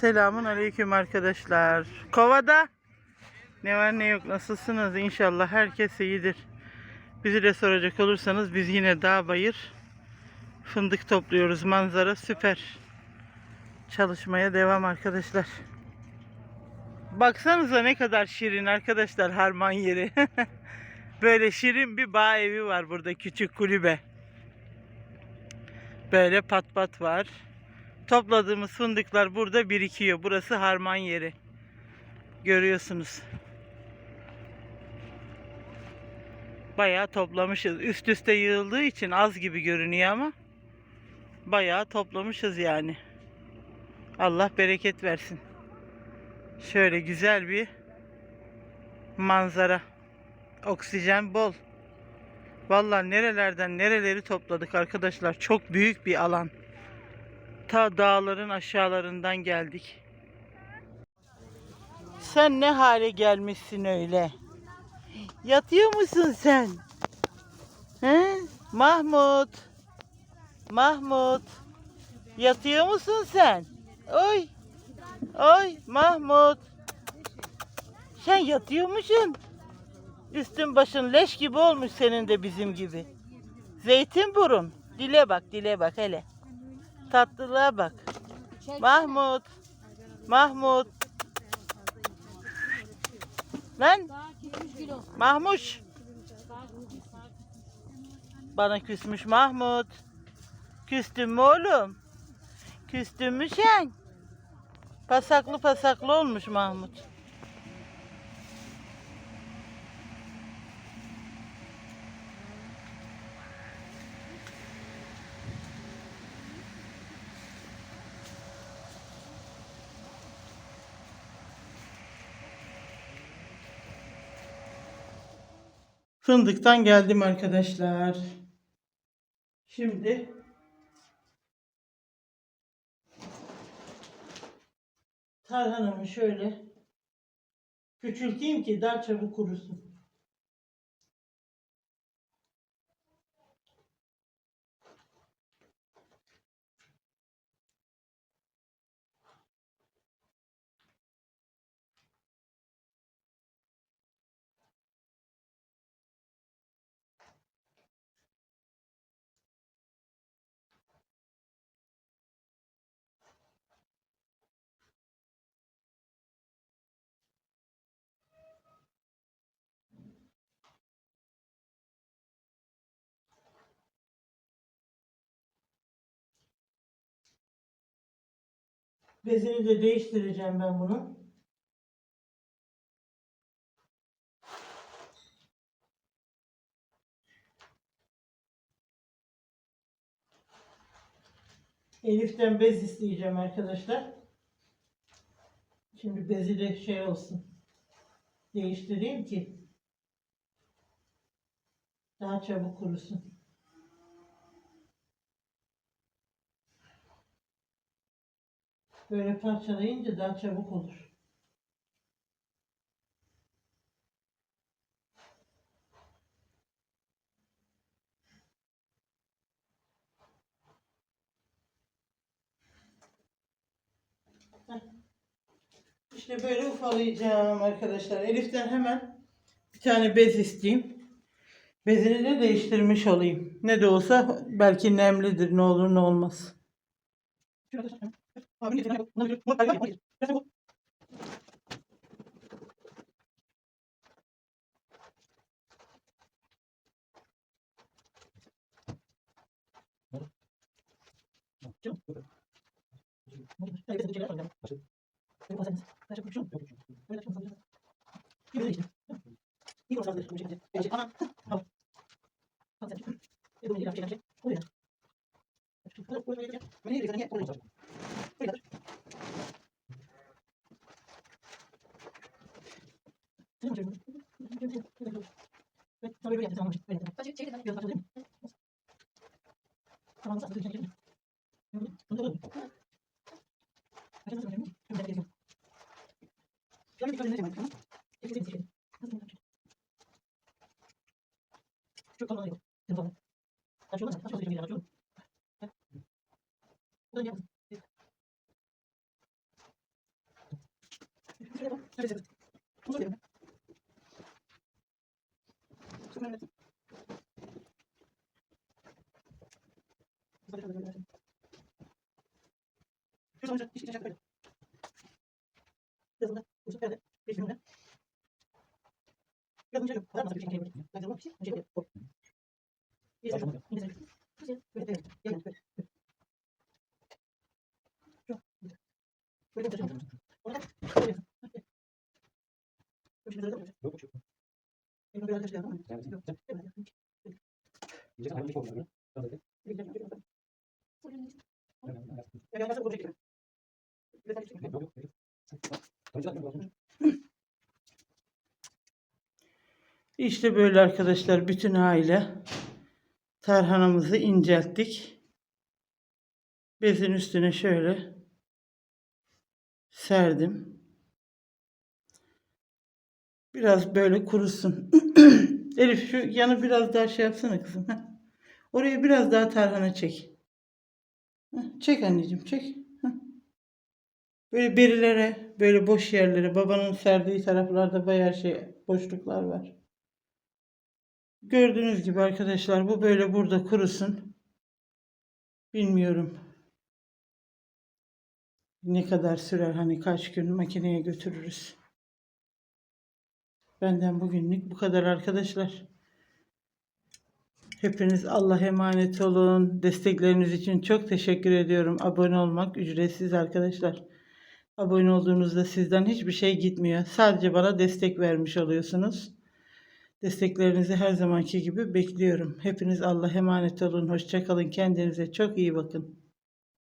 Selamun aleyküm arkadaşlar. Kovada ne var ne yok nasılsınız? İnşallah herkes iyidir. Bizi de soracak olursanız biz yine dağ bayır fındık topluyoruz. Manzara süper. Çalışmaya devam arkadaşlar. Baksanıza ne kadar şirin arkadaşlar harman yeri. Böyle şirin bir bağ evi var burada küçük kulübe. Böyle pat pat var. Topladığımız fındıklar burada birikiyor. Burası harman yeri. Görüyorsunuz. Bayağı toplamışız. Üst üste yığıldığı için az gibi görünüyor ama bayağı toplamışız yani. Allah bereket versin. Şöyle güzel bir manzara. Oksijen bol. Vallahi nerelerden nereleri topladık arkadaşlar. Çok büyük bir alan. Ta dağların aşağılarından geldik. Sen ne hale gelmişsin öyle? Yatıyor musun sen? He? Mahmut. Mahmut. Yatıyor musun sen? Oy. Oy Mahmut. Sen yatıyor musun? Üstün başın leş gibi olmuş senin de bizim gibi. Zeytin burun. Dile bak, dile bak hele. Tatlılığa bak. Mahmut. Mahmut. Lan Mahmuş. Bana küsmüş Mahmut. Küstün mü oğlum? Küstün mü sen? Pasaklı pasaklı olmuş Mahmut. Fındıktan geldim arkadaşlar. Şimdi tarhanamı şöyle küçülteyim ki daha çabuk kurusun. Bezini de değiştireceğim ben bunu. Elif'ten bez isteyeceğim arkadaşlar. Şimdi bezi de şey olsun. Değiştireyim ki daha çabuk kurusun. Böyle parçalayınca daha çabuk olur. İşte böyle ufalayacağım arkadaşlar. Elif'ten hemen bir tane bez isteyeyim. Bezini de değiştirmiş olayım. Ne de olsa belki nemlidir. Ne olur ne olmaz. Bunu yiyecek, bunu yiyecek. Bunu yiyecek, bunu yiyecek. Bunu yiyecek, bunu yiyecek. Çok kolay yok. Telefonu. Açıyorum. Açıyorum. Açıyorum. Açıyorum. Açıyorum. 그래서 İşte böyle arkadaşlar bütün aile tarhanamızı incelttik. Bezin üstüne şöyle serdim. Biraz böyle kurusun. Elif şu yanı biraz daha şey yapsana kızım. heh. Oraya biraz daha tarhana çek. Heh, Çek anneciğim çek. Heh. Böyle berilere, böyle boş yerlere, babanın serdiği taraflarda bayağı şey boşluklar var. Gördüğünüz gibi arkadaşlar bu böyle burada kurusun. Bilmiyorum. Ne kadar sürer hani kaç gün makineye götürürüz. Benden bugünlük bu kadar arkadaşlar. Hepiniz Allah'a emanet olun. Destekleriniz için çok teşekkür ediyorum. Abone olmak ücretsiz arkadaşlar. Abone olduğunuzda sizden hiçbir şey gitmiyor. Sadece bana destek vermiş oluyorsunuz. Desteklerinizi her zamanki gibi bekliyorum. Hepiniz Allah'a emanet olun. Hoşça kalın. Kendinize çok iyi bakın.